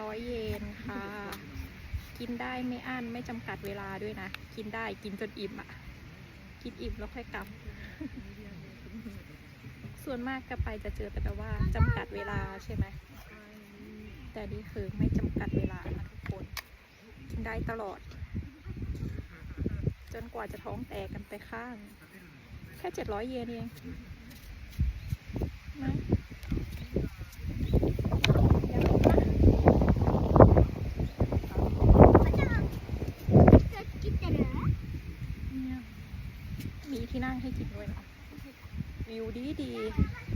ร้อยเยนค่ะ กินได้ไม่อั้นไม่จำกัดเวลาด้วยนะ กินได้กินจนอิ่มอะ่ะ กินอิ่มแล้วค่อยกลับ ส่วนมากก็ไปจะเจอแต่ว่าจำกัดเวลาใช่ไหม แต่นี่คือไม่จำกัดเวลานะทุกคน กินได้ตลอด จนกว่าจะท้องแตกกันไปข้าง แค่เจ็ดร้อยเยนเองนะอย่าลงนะเนี่ยมีที่นั่งให้กินด้วยนะวิวดีดี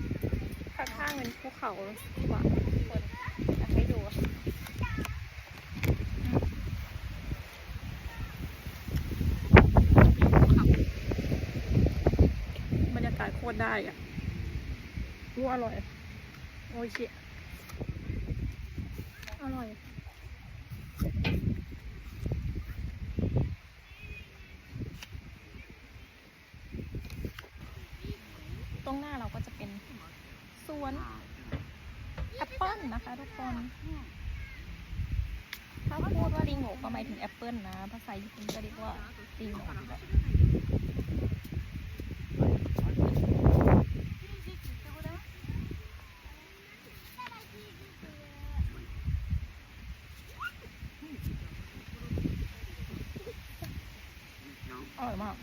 ๆข้างๆ เขาดีกว่าทุกคนอยากให้ดูบรรยากาศโคตรได้อะรู้อร่อย โอเชี่ยอร่อยตรงหน้าเราก็จะเป็นสวน ปเปิลนะคะ ทุกคน ถ้าพูดว่าลิงโงก็หมายถึงแอปเปิลนะ ภาษาญี่ปุ่นก็เรียกว่าลิงโงอร่อยมาก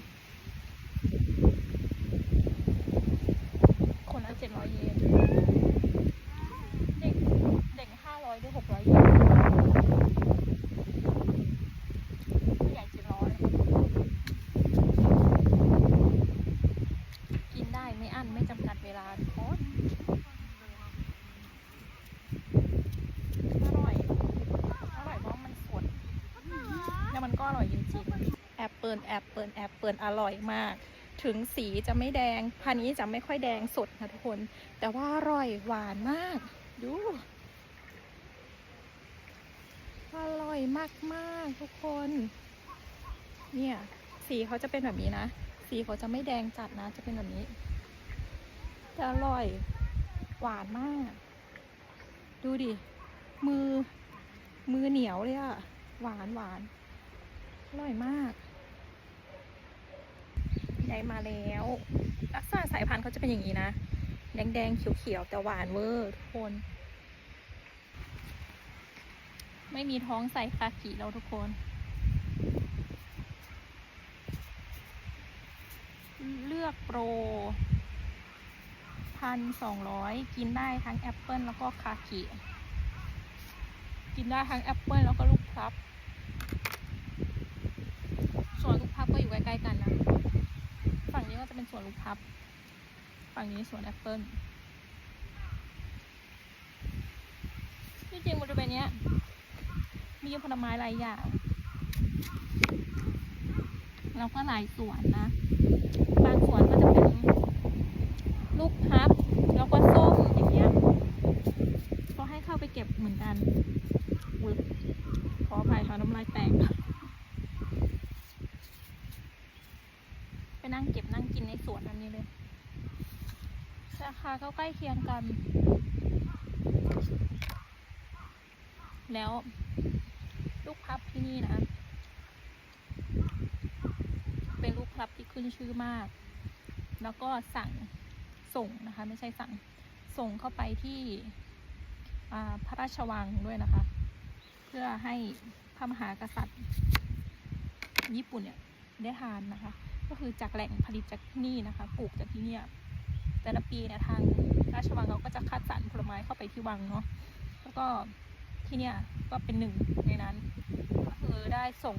คนละเจ็ดร้อยเยน เด็ก เด็กห้าร้อยหรือหกร้อยเยนผู้ใหญ่เจ็ดร้อยกินได้ไม่อั้นไม่จำกัดเวลาทุกคนอร่อย อร่อยเพราะมันสด แล้วมันก็อร่อยจริง ๆแอปเปิลแอปเปิลแอปเปิลอร่อยมาก ถึงสีจะไม่แดงพันนี้จะไม่ค่อยแดงสดนะทุกคน แต่ว่าอร่อยหวานมาก ดูอร่อยมากๆทุกคน เนี่ยสีเขาจะเป็นแบบนี้นะ สีเขาจะไม่แดงจัดนะ จะเป็นแบบนี้จะอร่อยหวานมาก ดูดิ มือ มือเหนียวเลยอะหวานหวานอร่อยมาก ได้มาแล้ว ลักษณะสายพันธุ์เขาจะเป็นอย่างนี้นะ แดงๆ เขียวๆ แต่หวานเวอร์ทุกคน ไม่มีท้องใส่คากิแล้วทุกคนเลือกโปรพันสองร้อยกินได้ทั้งแอปเปิลแล้วก็คากิ กินได้ทั้งแอปเปิลแล้วก็ลูกพลับ ส่วนลูกพับก็อยู่ใกล้ๆกันนะ ฝั่งนี้ก็ จะเป็นสวนลูกพับ ฝั่งนี้สวนแอปเปิ้ลที่จริงบริเวณเนี้ยมีผลไม้หลายอย่าง แล้วก็หลายสวนนะ บางสวนก็จะเป็นลูกพับ แล้วก็ส้มอย่างเงี้ย ก็ให้เข้าไปเก็บเหมือนกันขออภัยค่ะน้ำลายแตก ไปนั่งเก็บนั่งกินในสวนอันนี้เลย รา คาก็ใกล้เคียงกัน แล้ว ลูกพลับที่นี่นะ เป็นลูกพลับที่ขึ้นชื่อมาก แล้วก็สั่งส่งนะคะ ไม่ใช่สั่งส่งเข้าไปที่พระราชวังด้วยนะคะ เพื่อให้พระมหากษัตริย์ ญี่ปุ่นเนี่ยได้ทานนะคะ ก็คือจากแหล่งผลิตจากที่นี่นะคะ ปลูกจากที่เนี่ย แต่ละปีเนี่ยทางราชวังเราก็จะคัดสรรผลไม้เข้าไปที่วังเนาะแล้วก็ที่เนี่ยก็เป็นหนึ่งในนั้นก็คือได้ส่ง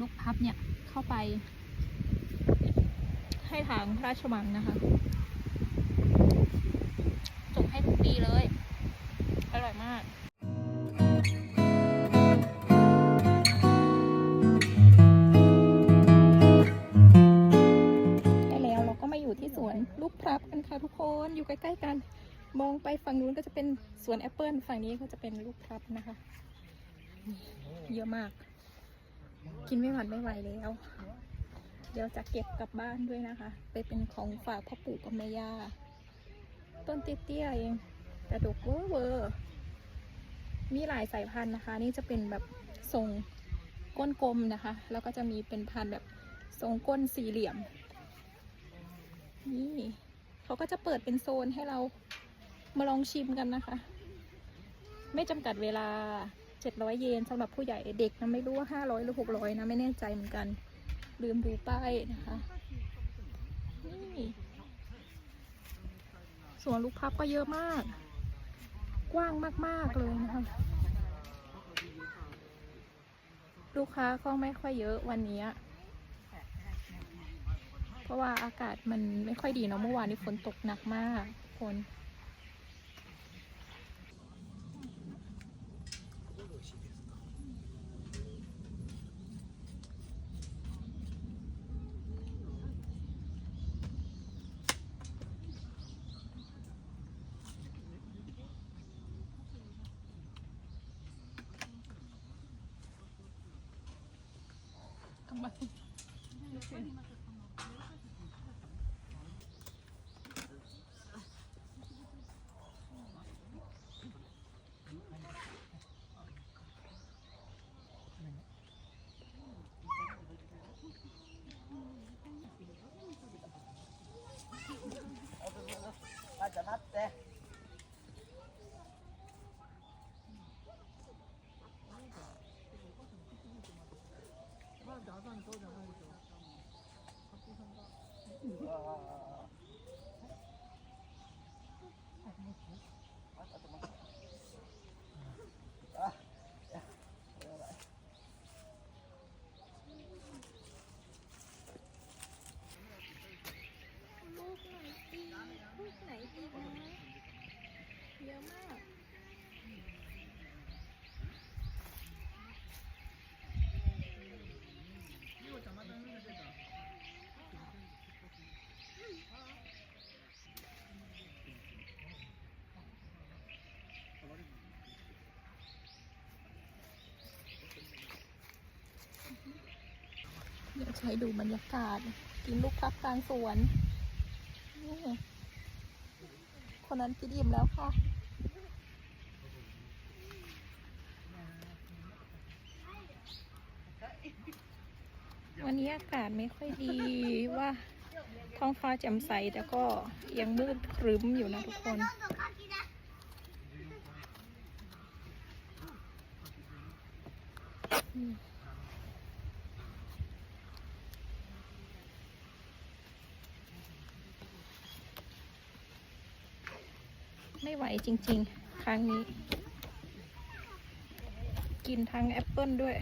ลูกพับเนี่ยเข้าไป ให้ทางระราชวังนะคะส่งให้ทุกปีเลย อร่อยมาก ค่ะทุกคนอยู่ใกล้ๆกัน มองไปฝั่งนู้นก็จะเป็นสวนแอปเปิลฝั่งนี้ก็จะเป็นลูกพลับนะคะเยอะมาก กินไม่หวัดไม่ไหวแล้ว เดี๋ยวจะเก็บกลับบ้านด้วยนะคะ ไปเป็นของฝากพ่อปู่กับแม่ย่าต้นเตี้ยๆเองแต่ดกเวอร์เวอร์มีหลายสายพันธุ์นะคะ นี่จะเป็นแบบทรงก้นกลมนะคะ แล้วก็จะมีเป็นพันธุ์แบบทรงก้นสี่เหลี่ยม นี่ เขาก็จะเปิดเป็นโซนให้เรามาลองชิมกันนะคะ ไม่จำกัดเวลา 700 เยนสำหรับผู้ใหญ่เด็กนะไม่รู้ว่า 500 หรือ 600 นะ ไม่แน่ใจเหมือนกัน ลืมดูป้ายนะคะนี่สวนลูกพับก็เยอะมาก กว้างมาก ๆ เลยนะคะ ลูกค้าก็ไม่ค่อยเยอะวันนี้ ราะว่าอากาศมันไม่ค่อยดีเนาะเมื่อวานนี้ฝนตกหนักมากคน ち待って。 ให้ดูบรรยากาศ กินลูกพับกลางสวนนี่คนนั้นกินอิ่มแล้วค่ะ วันนี้อากาศไม่ค่อยดีว่าท้องฟ้าแจ่มใสแต่ก็ยังมืดครึ้มอยู่นะทุกคนอืม ไม่ไหวจริงๆ ครั้งนี้ กินทั้งแอปเปิลด้วย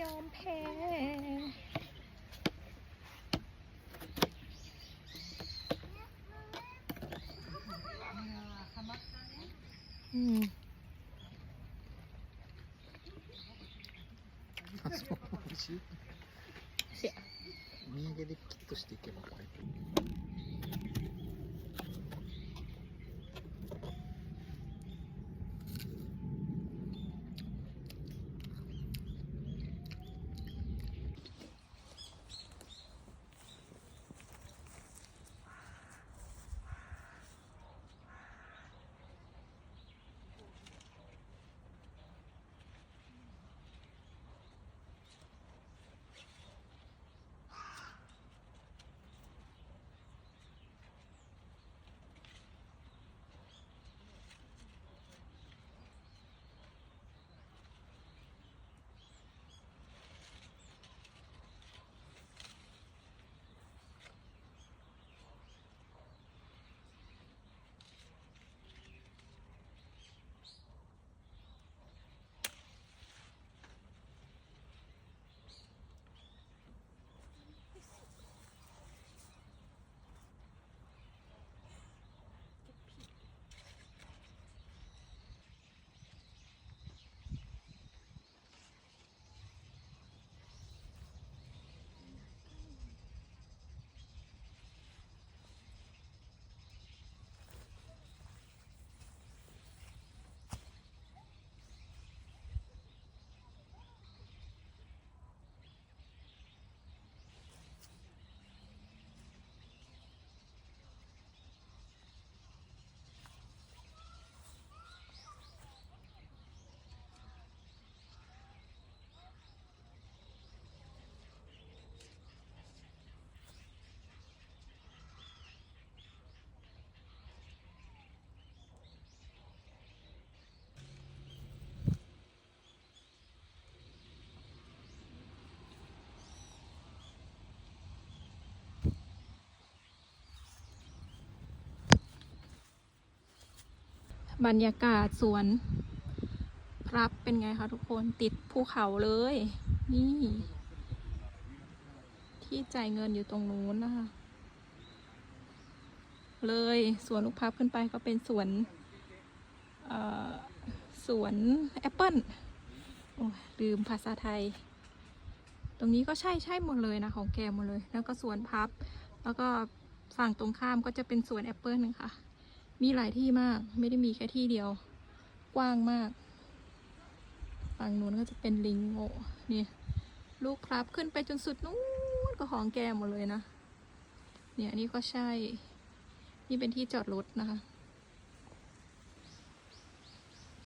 ยอมแพ้ อืม あ、そう、美味しい。 上げでキットしていけばこれ。 บรรยากาศสวนพรับเป็นไงคะทุกคนติดภูเขาเลย นี่ ที่จ่ายเงินอยู่ตรงนู้นนะคะ เลยสวนลูกพับขึ้นไปก็เป็นสวนเอ่อสวนแอปเปิลโอ้ยลืมภาษาไทย ตรงนี้ก็ใช่ใช่หมดเลยนะของแกหมดเลย แล้วก็สวนพับ แล้วก็ฝั่งตรงข้ามก็จะเป็นสวนแอปเปิลนึงค่ะ มีหลายที่มาก ไม่ได้มีแค่ที่เดียว กว้างมาก ฝั่งนู้นก็จะเป็นลิงโง่นี่ลูกคลับขึ้นไปจนสุดนู้นก็ของแกหมดเลยนะ เนี่ยนี่ก็ใช่ นี่เป็นที่จอดรถนะคะ